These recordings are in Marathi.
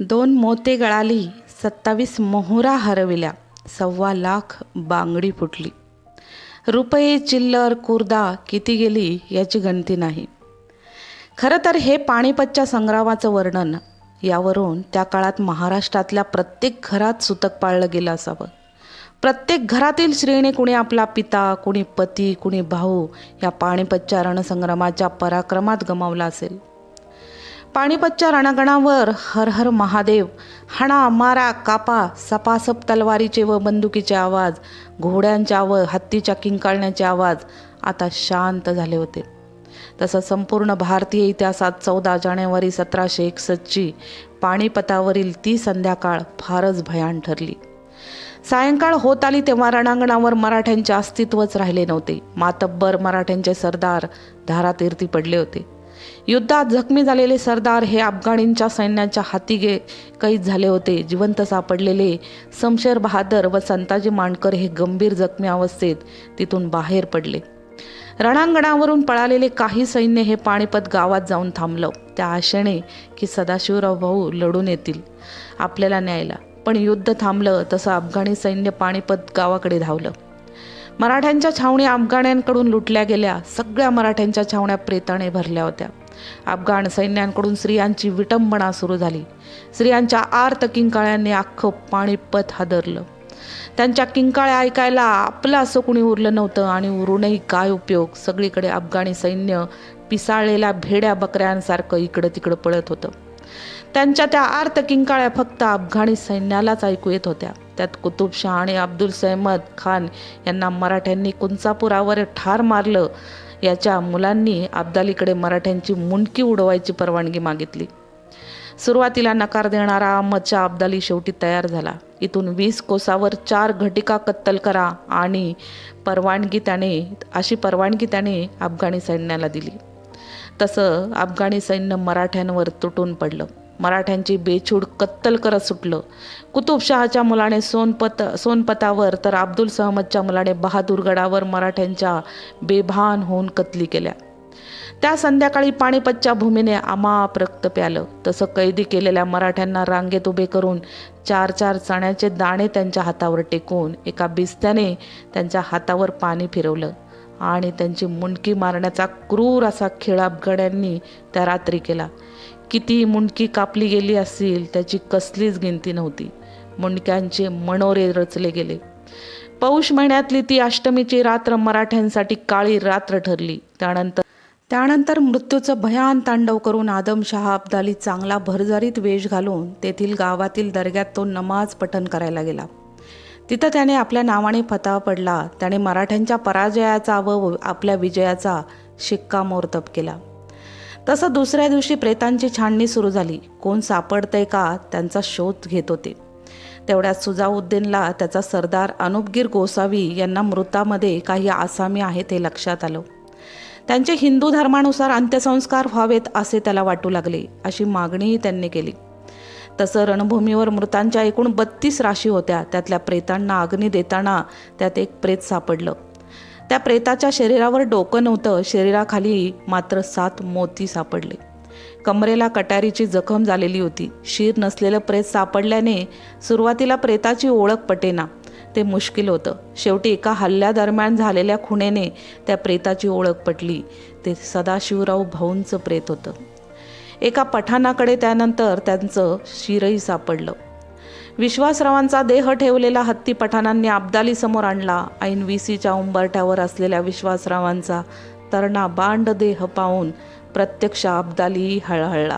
दोन मोते गळाली सत्तावीस मोहरा हरविल्या सव्वा लाख बांगडी फुटली. रुपये चिल्लर कुर्दा किती गेली याची गणती नाही. खरं तर हे पाणीपतच्या संग्रामाचं वर्णन. यावरून त्या काळात महाराष्ट्रातल्या प्रत्येक घरात सुतक पाळलं गेलं असावं. प्रत्येक घरातील श्रेणी कुणी आपला पिता कुणी पती कुणी भाऊ या पाणीपतच्या रणसंग्रामाच्या पराक्रमात गमावला असेल. पाणीपतच्या रणगणावर हर हर महादेव. हाणा मारा कापा सपासप तलवारीचे व बंदुकीचे आवाज घोड्यांच्या व हत्तीच्या किंकाळण्याचे आवाज आता शांत झाले होते. तसं संपूर्ण भारतीय इतिहासात चौदा जानेवारी सतराशे एकसष्टची पाणीपतावरील ती संध्याकाळ फारच भयान ठरली. सायंकाळ होत आली तेव्हा रणांगणावर मराठ्यांचे अस्तित्वच राहिले नव्हते. मातब्बर मराठ्यांचे सरदार धारातीर्थी पडले होते. युद्धात जखमी झालेले सरदार हे अफगाणींच्या सैन्याच्या हाती गे कैद झाले होते. जिवंत सापडलेले समशेर बहादर व संताजी मांडकर हे गंभीर जखमी अवस्थेत तिथून बाहेर पडले. रणांगणावरून पळालेले काही सैन्य हे पाणीपत गावात जाऊन थांबलं. त्या आशेने की सदाशिवराव भाऊ लढून येतील आपल्याला न्यायला. पण युद्ध थांबलं तसं अफगाणी सैन्य पाणीपत गावाकडे धावलं. मराठ्यांच्या छावण्या अफगाण्यांकडून लुटल्या गेल्या. सगळ्या मराठ्यांच्या छावण्या प्रेताने भरल्या होत्या. अफगाण सैन्यांकडून स्त्रियांची विटंबना सुरू झाली. स्त्रियांच्या आर्त किंकाळ्यांनी अख्खं पाणीपत हादरलं. त्यांच्या किंकाळ्या ऐकायला आपलं असं कुणी उरलं नव्हतं आणि उरूनही काय उपयोग? सगळीकडे अफगाणी सैन्य पिसाळलेल्या भेड्या बकऱ्यांसारखं इकडं तिकडं पळत होतं. त्यांच्या त्या आर्त किंकाळ्या फक्त अफगाणी सैन्यालाच ऐकू येत होत्या. त्यात कुतुबशाह आणि अब्दुल सहमद खान यांना मराठ्यांनी कुंचापुरावर ठार मारलं. याच्या मुलांनी अब्दालीकडे मराठ्यांची मुंडकी उडवायची परवानगी मागितली. सुरुवातीला नकार देणारा अहमदच्या अब्दाली शेवटी तयार झाला. इथून वीस कोसावर चार घटिका कत्तल करा आणि परवानगी त्याने अशी परवानगी त्याने अफगाणी सैन्याला दिली. तसं अफगाणी सैन्य मराठ्यांवर तुटून पडलं. मराठ्यांची बेछूड कत्तल करत सुटलं. कुतुबशहाच्या मुलाने सोनपत सोनपतावर तर अब्दुल सहमदच्या मुलाने बहादूरगडावर मराठ्यांच्या बेभान होऊन कत्ली केल्या. त्या संध्याकाळी पाणीपतच्या भूमीने अमाप रक्त प्यालं. तसं कैदी केलेल्या मराठ्यांना रांगेत उभे करून चार चार चण्याचे दाणे त्यांच्या हातावर टेकून एका बिस्त्याने त्यांच्या हातावर पाणी फिरवलं आणि त्यांची मुंडकी मारण्याचा क्रूर असा खेळ अफगाण्यांनी त्या रात्री केला. किती मुंडकी कापली गेली असेल त्याची कसलीच गिनती नव्हती. मुंडक्यांचे मनोरे रचले गेले. पौष महिन्यातली ती अष्टमीची रात्र मराठ्यांसाठी काळी रात्र ठरली. त्यानंतर त्यानंतर मृत्यूचं भयान तांडव करून आदमशाह अब्दाली चांगला भरजरीत वेश घालून तेथील गावातील दर्ग्यात तो नमाज पठण करायला गेला. तिथं त्याने आपल्या नावाने फताह पडला. त्याने मराठ्यांच्या पराजयाचा व आपल्या विजयाचा शिक्कामोर्तब केला. तसं दुसऱ्या दिवशी प्रेतांची छाननी सुरू झाली. कोण सापडतंय का त्यांचा शोध घेत होते. तेवढ्यात सुजाउद्दीनला त्याचा सरदार अनुपगीर गोसावी यांना मृतामध्ये काही आसामी आहेत हे लक्षात आलं. त्यांचे हिंदू धर्मानुसार अंत्यसंस्कार व्हावेत असे त्याला वाटू लागले अशी मागणीही त्यांनी केली. तसं रणभूमीवर मृतांच्या एकूण बत्तीस राशी होत्या त्यातल्या प्रेतांना अग्नी देताना त्यात एक प्रेत सापडलं. त्या प्रेताच्या शरीरावर डोकं नव्हतं. शरीराखाली मात्र सात मोती सापडले. कमरेला कटारीची जखम झालेली होती. शीर नसलेलं प्रेत सापडल्याने सुरुवातीला प्रेताची ओळख पटेना. ते मुश्किल होतं. शेवटी एका हल्ल्यादरम्यान झालेल्या खुणेने त्या प्रेताची ओळख पटली. ते सदाशिवराव भाऊंचं प्रेत होतं. एका पठाणाकडे त्यानंतर त्यांचं शिरही सापडलं. विश्वासरावांचा देह ठेवलेला हत्ती पठाणांनी अब्दाली समोर आणला. ऐन विसीच्या उंबरठ्यावर असलेल्या विश्वासरावांचा तरणा बांड देह पाहून प्रत्यक्ष अब्दाली हळहळला.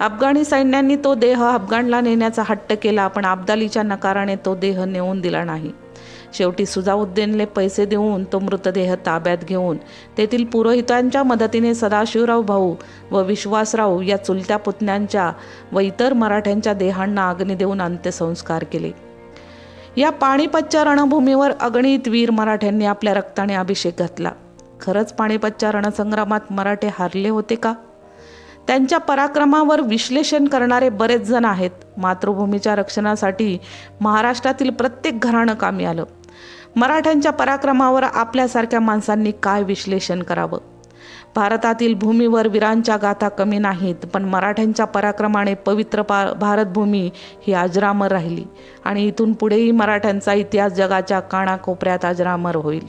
अफगाणी सैन्यांनी तो देह अफगाणला नेण्याचा हट्ट केला पण अब्दालीच्या नकाराने तो देह नेऊन दिला नाही. शेवटी सुजाउद्दीनले पैसे देऊन तो मृतदेह ताब्यात घेऊन तेथील पुरोहितांच्या मदतीने सदाशिवराव भाऊ व विश्वासराव या चुलत्या पुतण्यांच्या व इतर मराठ्यांच्या देहांना अग्नी देऊन अंत्यसंस्कार केले. या पाणीपतच्या रणभूमीवर अगणित वीर मराठ्यांनी आपल्या रक्ताने अभिषेक घातला. खरंच पाणीपतच्या रणसंग्रामात मराठे हारले होते का? त्यांच्या पराक्रमावर विश्लेषण करणारे बरेच जण आहेत. मातृभूमीच्या रक्षणासाठी महाराष्ट्रातील प्रत्येक घराणं कामी आलं. मराठ्यांच्या पराक्रमावर आपल्यासारख्या माणसांनी काय विश्लेषण करावं? भारतातील भूमीवर वीरांच्या गाथा कमी नाहीत पण मराठ्यांच्या पराक्रमाने पवित्र पा भारतभूमी ही अजरामर राहिली आणि इथून पुढेही मराठ्यांचा इतिहास जगाच्या कानाकोपऱ्यात अजरामर होईल.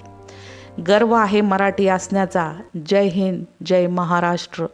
गर्व आहे मराठी असण्याचा. जय हिंद जय महाराष्ट्र.